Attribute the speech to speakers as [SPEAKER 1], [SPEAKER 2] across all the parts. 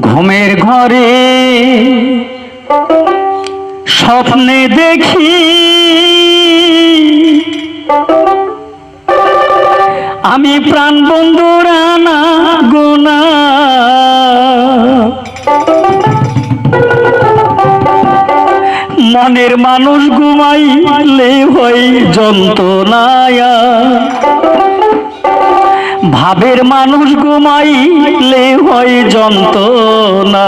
[SPEAKER 1] ঘুমের ঘরে স্বপ্নে দেখি আমি প্রাণ বন্ধুরা না গোনা। মনের মানুষ ঘুমাইলে হয় যন্ত্রণায়া। ভাবের মানুষ ঘুমাইলে হয় যন্ত্রণা।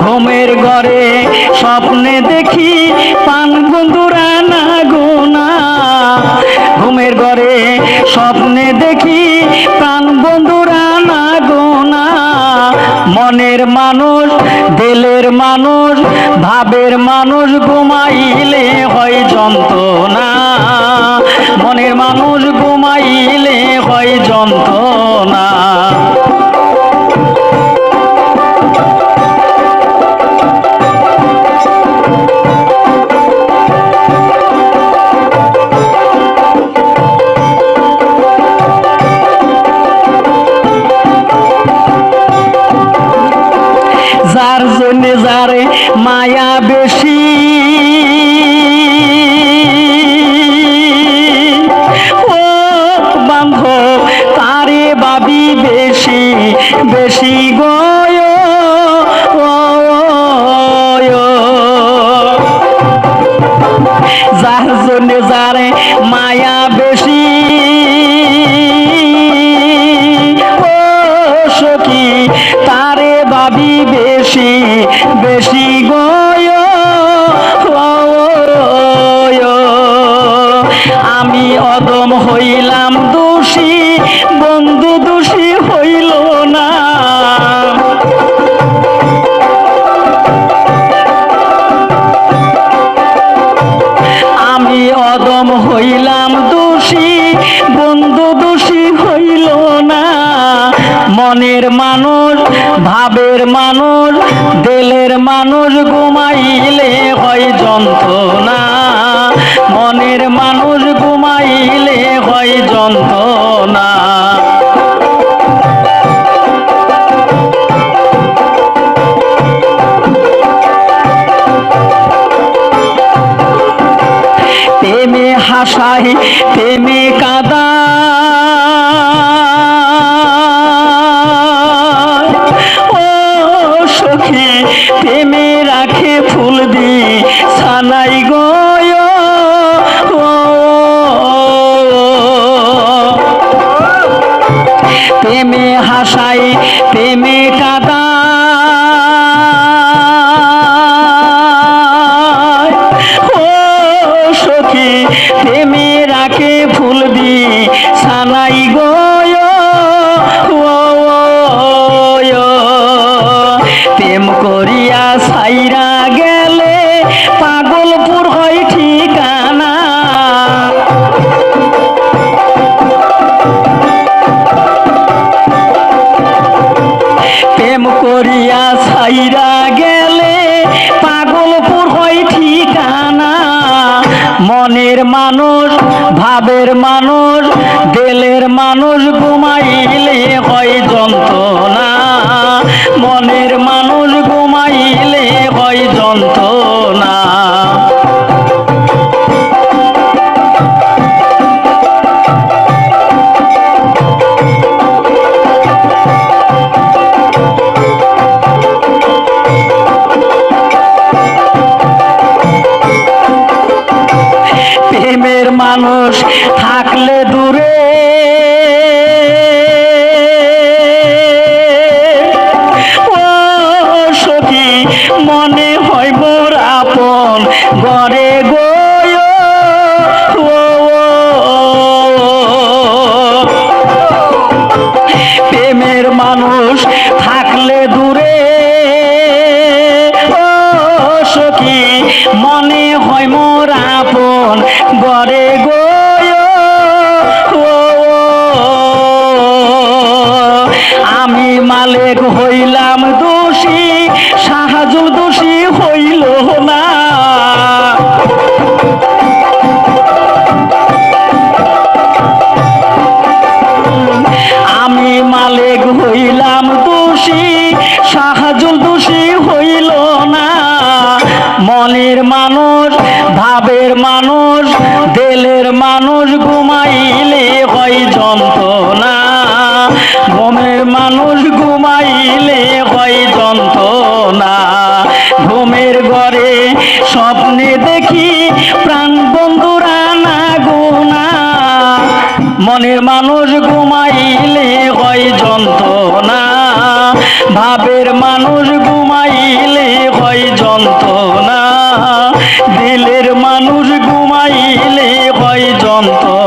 [SPEAKER 1] ঘুমের ঘরে স্বপ্নে দেখি পান বন্ধুরা না গোনা। ঘুমের ঘরে স্বপ্নে দেখি প্রাণ বন্ধুরা না গোনা। মনের মানুষ, দিলের মানুষ, ভাবের মানুষ ঘুমাইলে হয় যন্ত্রণা। মনের মানুষ ঘুমাইলে হয় যন্ত্রণা। যার জন্য যারে মায়া বেশি বেশি মনের মানুষ, ভাবের মানুষ, দেলের মানুষ ঘুমাইলে হয় যন্ত্রণা। মনের মানুষ ঘুমাইলে হয় যন্ত্রণা। প্রেমে হাসাই, প্রেমে কাদা হাসাই প্রেমে মনের মানুষ ভাবের মানুষ দেলের মানুষ ঘুমাইলে হয় যন্ত্রণা। মনের মানুষ ঘুমাইলে গয় প্রেমের মানুষ থাকলে দূরে সখী মনে হয় মোর আপন গড়ে মানুষ, ভাবের মানুষ, দেলের মানুষ ঘুমাইলে হয় যন্ত্রণা। ঘুমের মানুষ ঘুমাইলে হয় যন্ত্রণা। ঘুমের ঘরে স্বপ্নে দেখি প্রাণ বন্ধুরা না গুনা। মনের মানুষ ঘুমাইলে হয় যন্ত্রণা। ভাবের মানুষ Allah.